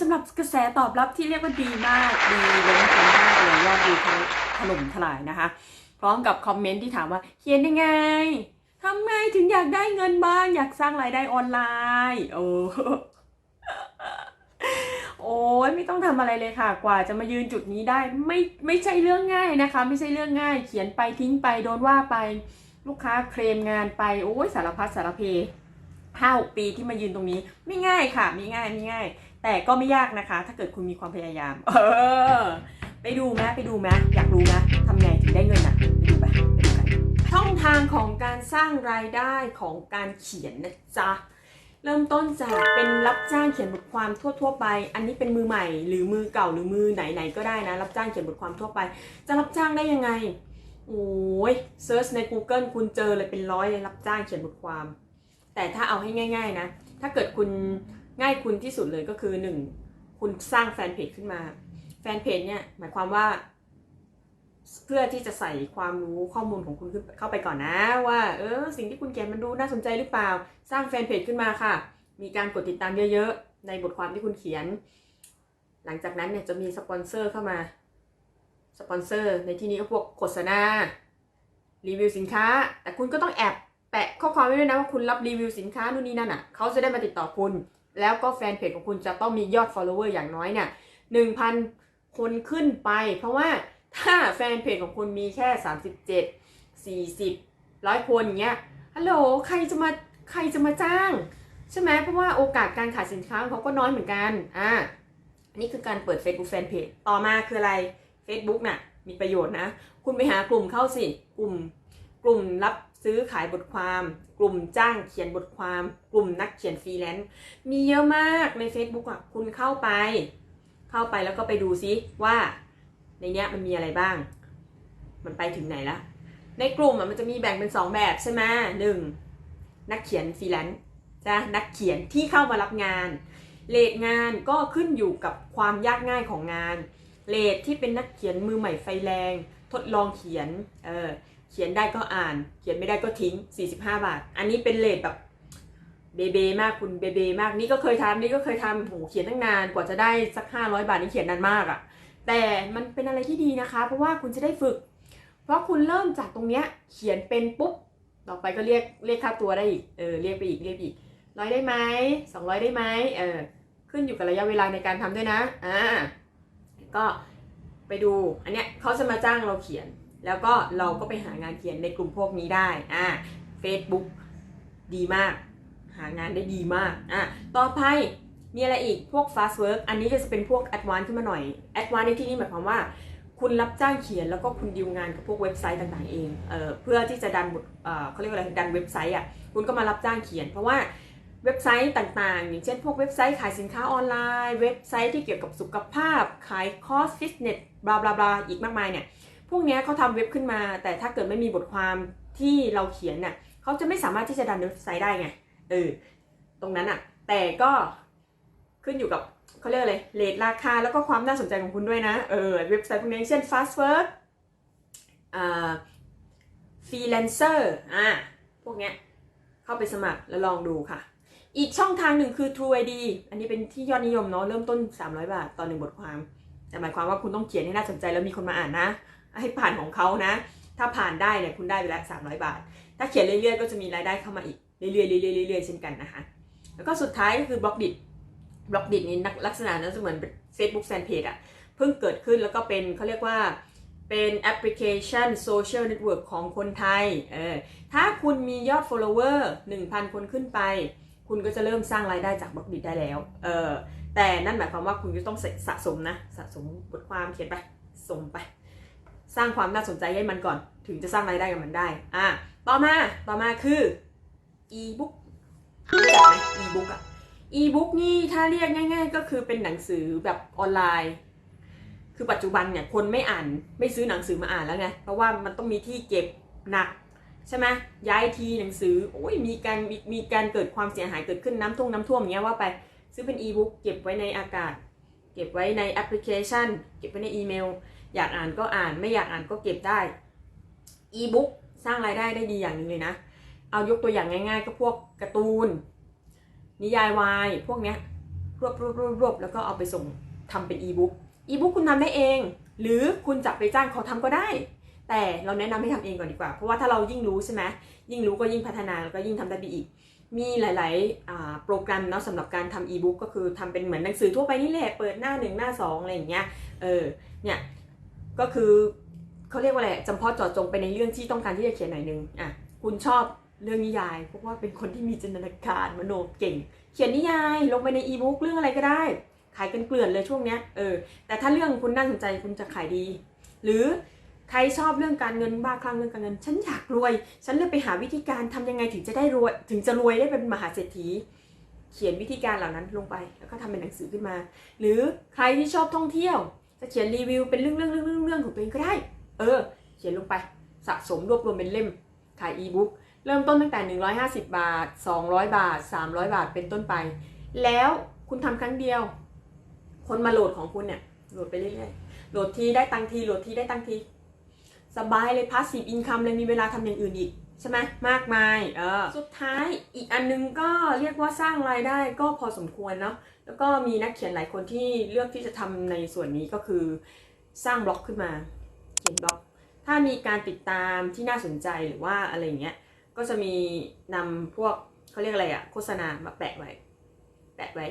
สำหรับกระแสตอบรับที่เรียกว่าดีมากดีล้นพ้นมากเลยยอดวิวทะลุถล่มทลายนะคะ พร้อมกับคอมเมนต์ที่ถามว่าเขียนยังไงทำไงถึงอยากได้เงินบ้าง อยากสร้างรายได้ออนไลน์โอ้โอ้ยไม่ต้องทำอะไรเลยค่ะ กว่าจะมายืนจุดนี้ได้ ไม่ไม่ใช่เรื่องง่ายนะคะ ไม่ใช่เรื่องง่าย เขียนไปทิ้งไปโดนว่าไปลูกค้าเคลมงานไปโอ้ยสารพัดสารเพห้าหกปีที่มายืนตรงนี้ ไม่ง่ายค่ะ ไม่ง่ายไม่ง่าย แต่ก็ไม่ยากนะคะ ถ้าเกิดคุณมีความพยายาม เออ ไปดูไหมไปดูไหมอยากรู้ไหมทำไงถึงได้เงินอะ ไปดูไปไปดูกัน ช่องทางของการสร้างรายได้ของการเขียนนะจ๊ะ เริ่มต้นจากเป็นรับจ้างเขียนบทความทั่ว ๆ ไป อันนี้เป็นมือใหม่ หรือมือเก่าหรือมือไหนๆก็ได้นะ รับจ้างเขียนบทความทั่วไป จะรับจ้างได้ยังไง โอ้ยเซิร์ชใน Google คุณเจอเลยเป็นร้อยเลยรับจ้างเขียนบทความ แต่ถ้าเอาให้ง่าย ๆ นะ ถ้าเกิดคุณ ง่ายคุณที่สุดเลยก็คือหนึ่งคุณสร้างแฟนเพจขึ้นมา แฟนเพจเนี่ยหมายความว่า เพื่อที่จะใส่ความรู้ข้อมูลของคุณขึ้นเข้าไปก่อนนะว่า เออสิ่งที่คุณเขียนมันดูน่าสนใจหรือเปล่า สร้างแฟนเพจขึ้นมาค่ะ มีการกดติดตามเยอะๆ ในบทความที่คุณเขียน หลังจากนั้นเนี่ยจะมีสปอนเซอร์เข้ามาสปอนเซอร์ในที่นี้ก็พวกโฆษณารีวิวสินค้า แต่คุณก็ต้องแอบแปะข้อความไว้ด้วยนะว่าคุณรับรีวิวสินค้านู่นนี่นั่นอะเขาจะได้มาติดต่อคุณ แล้วก็แฟนเพจของคุณจะต้องมียอด follower อย่างน้อยเนี่ยหนึ่งพันคนขึ้นไป เพราะว่าถ้าแฟนเพจของคุณมีแค่ 37 40 ร้อยคนเงี้ยฮัลโหลใครจะมาใครจะมาจ้าง ใช่ไหมเพราะว่าโอกาสการขายสินค้าของเขาก็น้อยเหมือนกันอ่านี่คือการเปิด Facebook Fanpage ต่อมาคืออะไร Facebook น่ะมีประโยชน์นะ คุณไปหากลุ่มเข้าสิ กลุ่มกลุ่มรับ ซื้อขายบทความ กลุ่มจ้างเขียนบทความ กลุ่มนักเขียนฟรีแลนซ์มีเยอะมากใน Facebook อะคุณเข้าไป เข้าไปแล้วก็ไปดูซิว่าในเนี้ยมันมีอะไรบ้าง มันไปถึงไหนละ ในกลุ่มอะมันจะมีแบ่งเป็น 2 แบบใช่ไหมหนึ่งนักเขียนฟรีแลนซ์จ้ะนักเขียนที่เข้ามารับงานเลทงานก็ขึ้นอยู่กับความยากง่ายของงานเลทที่เป็นนักเขียนมือใหม่ไฟแรง ทดลองเขียนเออ เขียนได้ก็อ่าน เขียนไม่ได้ก็ทิ้ง 45 บาท อันนี้เป็นเลทแบบเบเบมากคุณเบเบมากนี่ก็เคยทำนี่ก็เคยทำโหเขียนตั้งนานกว่าจะได้สัก 500 บาทนี่เขียนนานมากอะ่ะ แต่มันเป็นอะไรที่ดีนะคะ เพราะว่าคุณจะได้ฝึก เพราะคุณเริ่มจากตรงเนี้ยเขียนเป็นปุ๊บต่อไปก็เรียกเรียกค่าตัวได้อีกเออเรียกไปอีกเรียกไปอีกร้อยได้ไหมสองร้อยได้ไหมเออขึ้นอยู่กับระยะเวลาในการทำด้วยนะอ่าก็ไปดูอันเนี้ยเขาจะมาจ้างเราเขียน แล้วก็เราก็ไปหางานเขียนในกลุ่มพวกนี้ได้อ่า Facebook ดีมาก หางานได้ดีมากอะต่อไปมีอะไรอีกพวก fast work อันนี้ก็จะเป็นพวก advanced ขึ้นมาหน่อย advanced ในที่นี้หมายความว่า คุณรับจ้างเขียนแล้วก็คุณดีลงานกับพวกเว็บไซต์ต่างๆเองเออเพื่อที่จะดันบทเเขาเรียกว่าอะไรดันเว็บไซต์อะคุณก็มารับจ้างเขียน เพราะว่าเว็บไซต์ต่างๆ อย่างเช่นพวกเว็บไซต์ขายสินค้าออนไลน์ เว็บไซต์ที่เกี่ยวกับสุขภาพ ขายคอร์สฟิตเนสบลาบลาบลาอีกมากมายเนี่ย พวกนี้เขาทำเว็บขึ้นมา แต่ถ้าเกิดไม่มีบทความที่เราเขียนน่ะเขาจะไม่สามารถที่จะดันเว็บไซต์ได้ไงเออตรงนั้นอะ แต่ก็ขึ้นอยู่กับเขาเรียกอะไรเลทราคาแล้วก็ความน่าสนใจของคุณด้วยนะเออเว็บไซต์พวกนี้เช่น Fast Work อ่า Freelancer อ่าพวกเนี้ยเข้าไปสมัครแล้วลองดูค่ะ อีกช่องทางหนึ่งคือ True ID อันนี้เป็นที่ยอดนิยมเนาะเริ่มต้น 300 บาทต่อหนึ่งบทความ แต่หมายความว่าคุณต้องเขียนให้น่าสนใจแล้วมีคนมาอ่านนะ ให้ผ่านของเขานะ ถ้าผ่านได้เนี่ยคุณได้ไปแล้ว300 บาท ถ้าเขียนเรื่อยๆ ก็จะมีรายได้เข้ามาอีกเรื่อยๆเรื่อยๆเรื่อยๆเช่นกันนะคะแล้วก็สุดท้ายก็คือบล็อกดิบล็อกดินี่ลักษณะนั้นจะเหมือน Facebook Fanpage อะเพิ่งเกิดขึ้นแล้วก็เป็นเขาเรียกว่าเป็นแอปพลิเคชันโซเชียลเน็ตเวิร์กของคนไทยเออถ้าคุณมียอด follower 1,000 คนขึ้นไป คุณก็จะเริ่มสร้างรายได้จากบล็อกดิได้แล้วเออแต่นั่นหมายความว่าคุณจะต้องสะสมนะ สะสมบทความเขียนไปส่งไป สร้างความน่าสนใจให้มันก่อน ถึงจะสร้างรายได้กับมันได้ อะ ต่อมา ต่อมาคือ e-book รู้จักไหม e-book อะอีบุ๊กนี่ถ้าเรียกง่าย ๆ ก็คือเป็นหนังสือแบบออนไลน์ คือปัจจุบันเนี่ยคนไม่อ่านไม่ซื้อหนังสือมาอ่านแล้วไง เพราะว่ามันต้องมีที่เก็บหนักใช่ไหมย้ายทีหนังสือ โอ้ยมีการมีมีการเกิดความเสียหายเกิดขึ้นน้ำท่วมน้ำท่วมอย่างเงี้ยว่าไปซื้อเป็นอีบุ๊กเก็บไว้ในอากาศ เก็บไว้ในแอปพลิเคชัน เก็บไว้ในอีเมล อยากอ่านก็อ่านไม่อยากอ่านก็เก็บได้อีบุ๊กสร้างรายได้ได้ดีอย่างหนึ่งเลยนะ เอายกตัวอย่างง่าย ๆ ก็พวกการ์ตูน นิยายวาย พวกเนี้ยรวบรวบรวบรวบแล้วก็เอาไปส่งทำเป็นอีบุ๊กอีบุ๊กคุณทำได้เอง หรือคุณจะไปจ้างเขาทำก็ได้ แต่เราแนะนำให้ทำเองก่อนดีกว่า เพราะว่าถ้าเรายิ่งรู้ใช่ไหมยิ่งรู้ก็ยิ่งพัฒนาแล้วก็ยิ่งทำได้ดีอีก มีหลายๆโปรแกรมเนาะสำหรับการทำอีบุ๊กก็คือทำเป็นเหมือนหนังสือทั่วไปนี่แหละ เปิดหน้าหนึ่งหน้าสองอะไรอย่างเงี้ย เออ เนี่ย ก็คือเขาเรียกว่าอะไรจำเพาะเจาะจงไปในเรื่องที่ต้องการที่จะเขียนหน่อยนึงอะคุณชอบเรื่องนิยายเพราะว่าเป็นคนที่มีจินตนาการมโนเก่ง เขียนนิยายลงไปในอีบุ๊กเรื่องอะไรก็ได้ ขายกันเกลื่อนเลยช่วงเนี้ยเออแต่ถ้าเรื่องคุณน่าสนใจคุณจะขายดี หรือใครชอบเรื่องการเงินบ้าคลั่งเรื่องการเงิน ฉันอยากรวย ฉันเลยไปหาวิธีการทำยังไงถึงจะได้รวย ถึงจะรวยได้เป็นมหาเศรษฐี เขียนวิธีการเหล่านั้นลงไป แล้วก็ทำเป็นหนังสือขึ้นมา หรือใครที่ชอบท่องเที่ยว จะเขียนรีวิวเป็นเรื่องเรื่องเรื่องเรื่องของตัวเองก็ได้ เออ เขียนลงไปสะสมรวบรวมเป็นเล่มขายอีบุ๊กเริ่มต้นตั้งแต่ 150 บาท 200 บาท 300 บาทเป็นต้นไป แล้วคุณทำครั้งเดียว คนมาโหลดของคุณเนี่ยโหลดไปเรื่อยๆโหลดทีได้ตังค์ทีโหลดทีได้ตังค์ที สบายเลยพาสซีฟอินคัมเลยมีเวลาทำอย่างอื่นอีกใช่ไหมมากมายเออสุดท้ายอีกอันนึงก็เรียกว่าสร้างรายได้ก็พอสมควรเนาะ แล้วก็มีนักเขียนหลายคนที่เลือกที่จะทำในส่วนนี้ก็คือสร้างบล็อกขึ้นมาเขียนบล็อก ถ้ามีการติดตามที่น่าสนใจหรือว่าอะไรเงี้ยก็จะมีนำพวกเขาเรียกอะไรอะโฆษณามาแปะไว้ แปะไว้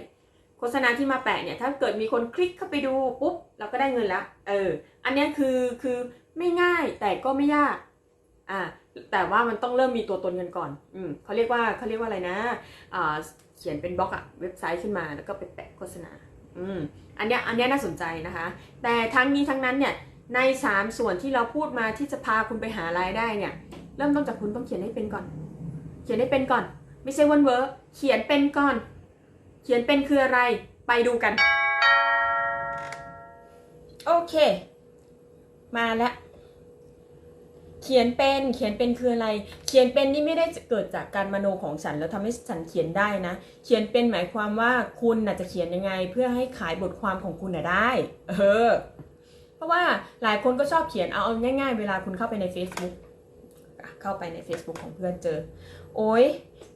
โฆษณาที่มาแปะเนี่ยถ้าเกิดมีคนคลิกเข้าไปดูปุ๊บเราก็ได้เงินแล้วเออ อันนี้คือคือไม่ง่ายแต่ก็ไม่ยากอ่าแต่ว่ามันต้องเริ่มมีตัวตนกันก่อน อืมเขาเรียกว่าเขาเรียกว่าอะไรนะอ่า เขียนเป็นบล็อกอะเว็บไซต์ขึ้นมาแล้วก็ไปแปะโฆษณา อืม อันเนี้ยอันเนี้ยน่าสนใจนะคะ แต่ทั้งนี้ทั้งนั้นเนี่ยใน 3 ส่วนที่เราพูดมาที่จะพาคุณไปหารายได้เนี่ย เริ่มต้นจากคุณต้องเขียนให้เป็นก่อน เขียนให้เป็นก่อน ไม่ใช่วันเวอร์เขียนเป็นก่อน เขียนเป็นคืออะไรไปดูกัน โอเค มาแล้ว เขียนเป็นเขียนเป็นคืออะไร เขียนเป็นนี่ไม่ได้เกิดจากการมโนของฉัน แล้วทำให้ฉันเขียนได้นะ เขียนเป็นหมายความว่าคุณน่ะจะเขียนยังไง เพื่อให้ขายบทความของคุณน่ะได้ เออ เพราะว่าหลายคนก็ชอบเขียนเอาเอาง่าย ๆ เวลาคุณเข้าไปใน Facebook เข้าไปใน Facebook ของเพื่อนเจอ โอ้ย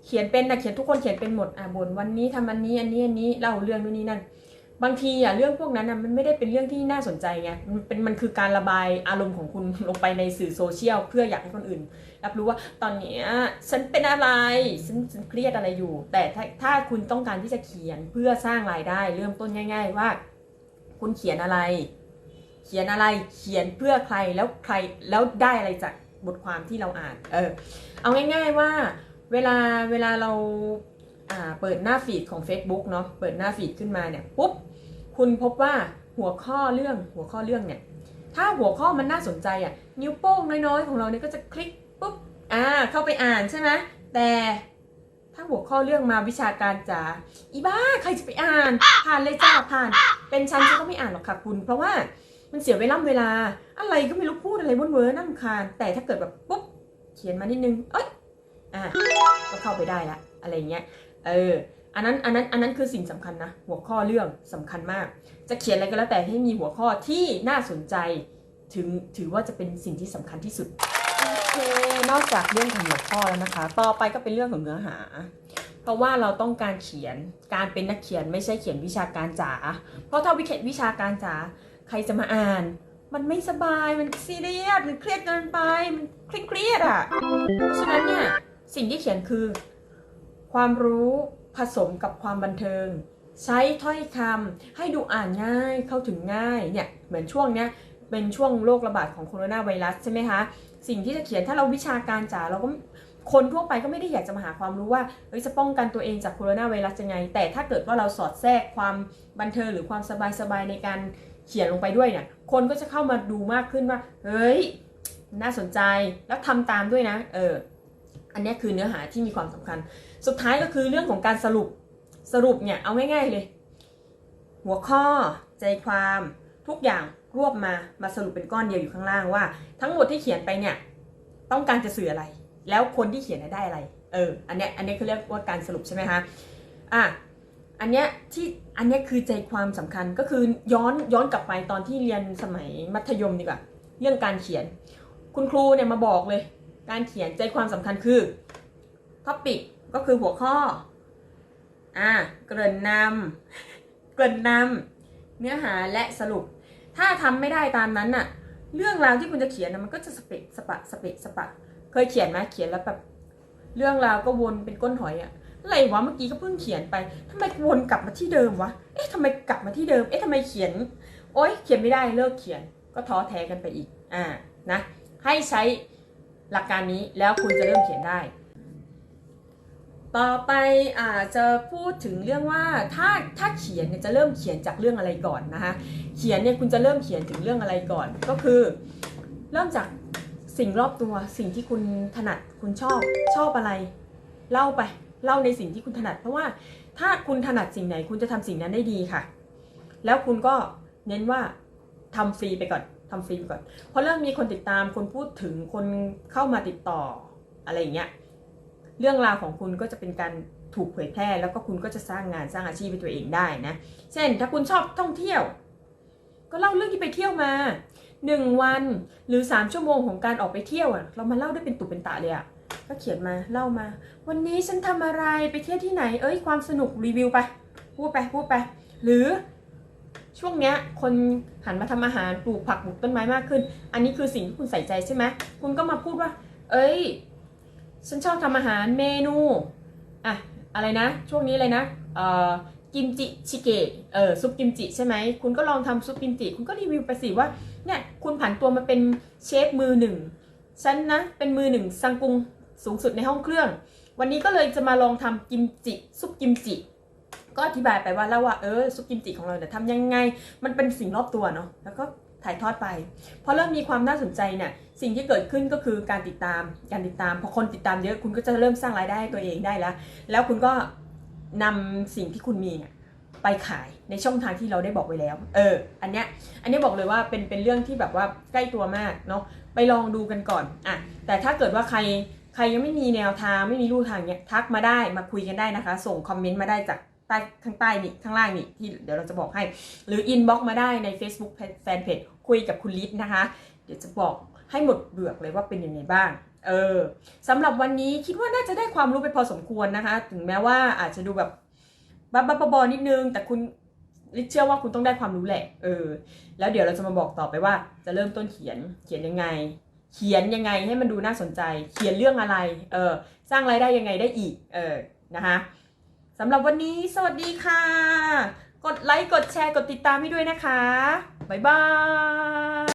เขียนเป็นนะเขียนทุกคนเขียนเป็นหมดอะบนวันนี้ทำอันนี้อันนี้อันนี้เล่าเรื่องนู่นนี่นั่น บางทีอะเรื่องพวกนั้นอะมันไม่ได้เป็นเรื่องที่น่าสนใจไงมันเป็นมันคือการระบายอารมณ์ของคุณลงไปในสื่อโซเชียลเพื่ออยากให้คนอื่น รับรู้ว่าตอนเนี้ยฉันเป็นอะไรฉันฉันเครียดอะไรอยู่ แต่ถ้าถ้าคุณต้องการที่จะเขียนเพื่อสร้างรายได้ เริ่มต้นง่าย ๆ ว่า คุณเขียนอะไร เขียนอะไรเขียนเพื่อใครแล้วใครแล้วได้อะไรจากบทความที่เราอ่าน เออ เอาง่าย ๆว่าเวลาเวลาเราอ่าเปิดหน้าฟีดของ Facebook เนาะเปิดหน้าฟีดขึ้นมาเนี่ยปุ๊บ คุณพบว่าหัวข้อเรื่องหัวข้อเรื่องเนี่ย ถ้าหัวข้อมันน่าสนใจอะ นิ้วโป้งน้อยๆของเราเนี่ยก็จะคลิกปุ๊บ อ่า เข้าไปอ่านใช่ไหมแต่ถ้าหัวข้อเรื่องมาวิชาการจ๋า อีบ้าใครจะไปอ่าน ผ่านเลยจ้าผ่าน เป็นฉันฉันก็ไม่อ่านหรอกค่ะคุณ เพราะว่ามันเสียเวลาเวลา อะไรก็ไม่รู้พูดอะไรวนเวอร์น่ารำคาญ แต่ถ้าเกิดแบบปุ๊บ เขียนมานิดนึง เอ้ย อะก็เข้าไปได้ละ อะไรเงี้ย เออ อันนั้นอันนั้นอันนั้นคือสิ่งสำคัญนะหัวข้อเรื่องสำคัญมาก จะเขียนอะไรก็แล้วแต่ให้มีหัวข้อที่น่าสนใจถึงถือว่าจะเป็นสิ่งที่สำคัญที่สุดโอเคนอกจากเรื่องของหัวข้อแล้วนะคะ ต่อไปก็เป็นเรื่องของเนื้อหา เพราะว่าเราต้องการเขียนการเป็นนักเขียนไม่ใช่เขียนวิชาการจ๋าเพราะถ้าวิวิชาการจ๋าใครจะมาอ่าน มันไม่สบายมันซีเรียสมันเครียดเกินไปมันเครียดอะเพราะฉะนั้นเนี่ยสิ่งที่เขียนคือ ความรู้ ผสมกับความบันเทิง ใช้ถ้อยคำให้ดูอ่านง่ายเข้าถึงง่ายเนี่ยเหมือนช่วงเนี้ยเป็นช่วงโรคระบาดของโคโรนาไวรัสใช่ไหมคะสิ่งที่จะเขียนถ้าเราวิชาการจ๋าเราก็คนทั่วไปก็ไม่ได้อยากจะมาหาความรู้ว่าเฮ้ยจะป้องกันตัวเองจากโคโรนาไวรัสยังไง แต่ถ้าเกิดว่าเราสอดแทรกความบันเทิงหรือความสบายๆในการเขียนลงไปด้วยเนี่ยคนก็จะเข้ามาดูมากขึ้นว่า เฮ้ย น่าสนใจแล้วทำตามด้วยนะ เออ อันนี้คือเนื้อหาที่มีความสำคัญ สุดท้ายก็คือเรื่องของการสรุปสรุปเนี่ยเอาง่ายๆเลย หัวข้อใจความทุกอย่างรวบมามาสรุปเป็นก้อนเดียวอยู่ข้างล่างว่า ทั้งหมดที่เขียนไปเนี่ยต้องการจะสื่ออะไร แล้วคนที่เขียนได้อะไรเอออันเนี้ยอันเนี้ยคือเรียกว่าการสรุปใช่ไหมคะอะอันเนี้ยที่อันเนี้ยคือใจความสำคัญก็คือย้อนย้อนกลับไปตอนที่เรียนสมัยมัธยมดีกว่าเรื่องการเขียน คุณครูเนี่ยมาบอกเลย การเขียนใจความสำคัญคือท็อปิก ก็คือหัวข้อ อ่า เกริ่นนำเกริ่นนำเนื้อหาและสรุป ถ้าทำไม่ได้ตามนั้นน่ะ เรื่องราวที่คุณจะเขียนนะมันก็จะสเปะสปะสเปะสปะ เคยเขียนไหมเขียนแล้วแบบเรื่องราวก็วนเป็นก้นหอยอะอะไรวะเมื่อกี้ก็เพิ่งเขียนไปทำไมวนกลับมาที่เดิมวะ เอ๊ะทำไมกลับมาที่เดิม เอ๊ะทำไมเขียน โอ๊ยเขียนไม่ได้เลิกเขียน ก็ท้อแท้กันไปอีก อ่า นะ ให้ใช้หลักการนี้แล้วคุณจะเริ่มเขียนได้ ต่อไปอาจจะพูดถึงเรื่องว่าถ้าถ้าเขียนเนี่ยจะเริ่มเขียนจากเรื่องอะไรก่อนนะคะเขียนเนี่ยคุณจะเริ่มเขียนถึงเรื่องอะไรก่อนก็คือ เริ่มจากสิ่งรอบตัวสิ่งที่คุณถนัดคุณชอบชอบอะไร เล่าไปเล่าในสิ่งที่คุณถนัด เพราะว่าถ้าคุณถนัดสิ่งไหนคุณจะทำสิ่งนั้นได้ดีค่ะ แล้วคุณก็เน้นว่าทำฟรีไปก่อนทำฟรีไปก่อนพอเริ่มมีคนติดตามคนพูดถึงคนเข้ามาติดต่ออะไรอย่างเงี้ย เรื่องราวของคุณก็จะเป็นการถูกเผยแพร่ แล้วก็คุณก็จะสร้างงานสร้างอาชีพให้ตัวเองได้นะ เช่น ถ้าคุณชอบท่องเที่ยว ก็เล่าเรื่องที่ไปเที่ยวมาหนึ่งวันหรือสามชั่วโมงของการออกไปเที่ยวอะเรามาเล่าได้เป็นตุเป็นตะเลยอะก็เขียนมาเล่ามา วันนี้ฉันทำอะไรไปเที่ยวที่ไหน เอ้ยความสนุกรีวิวไปพูดไปพูดไป หรือช่วงเนี้ยคนหันมาทำอาหารปลูกผักปลูกต้นไม้มากขึ้น อันนี้คือสิ่งที่คุณใส่ใจใช่ไหมคุณก็มาพูดว่า เอ้ย ฉันชอบทำอาหารเมนูอะอะไรนะ ช่วงนี้เลยนะเอ่อกิมจิชิเกะเออซุปกิมจิใช่ไหมคุณก็ลองทำซุปกิมจิ คุณก็รีวิวไปสิว่าเนี่ยคุณผันตัวมาเป็นเชฟมือหนึ่งฉันนะเป็นมือหนึ่งซังกุงสูงสุดในห้องเครื่อง วันนี้ก็เลยจะมาลองทำกิมจิซุปกิมจิก็อธิบายไปว่าแล้วว่าเออซุปกิมจิของเราเนี่ยทำยังไง มันเป็นสิ่งรอบตัวเนาะแล้วก็ ถ่ายทอดไปพอเริ่มมีความน่าสนใจเนี่ยสิ่งที่เกิดขึ้นก็คือการติดตามการติดตามพอคนติดตามเยอะคุณก็จะเริ่มสร้างรายได้ให้ตัวเองได้แล้ว แล้วคุณก็นำสิ่งที่คุณมีเนี่ยไปขายในช่องทางที่เราได้บอกไว้แล้ว เออ อันเนี้ย อันนี้บอกเลยว่าเป็นเป็นเรื่องที่แบบว่าใกล้ตัวมากเนาะ ไปลองดูกันก่อน อะ แต่ถ้าเกิดว่าใครใครยังไม่มีแนวทางไม่มีลู่ทางเนี้ยทักมาได้มาคุยกันได้นะคะ ส่งคอมเมนต์มาได้จาก ต้ข้างใต้นี่ข้างล่างนี่ที่เดี๋ยวเราจะบอกให้ หรืออินบ็อกมาได้ใน Facebook แฟนเพจคุยกับคุณลิศนะคะ เดี๋ยวจะบอกให้หมดเบือกเลยว่าเป็นยังไงบ้าง เออสำหรับวันนี้คิดว่าน่าจะได้ความรู้ไปพอสมควรนะคะ ถึงแม้ว่าอาจจะดูแบบบ้าๆบอๆนิดนึง แต่คุณลิศเชื่อว่าคุณต้องได้ความรู้แหละ เออ แล้วเดี๋ยวเราจะมาบอกต่อไปว่า จะเริ่มต้นเขียน เขียนยังไง เขียนยังไงให้มันดูน่าสนใจ เขียนเรื่องอะไร เออ สร้างรายได้ยังไงได้อีก เออ นะคะ สำหรับวันนี้สวัสดีค่ะ กดไลค์ กดแชร์ กดติดตามให้ด้วยนะคะ บ๊ายบาย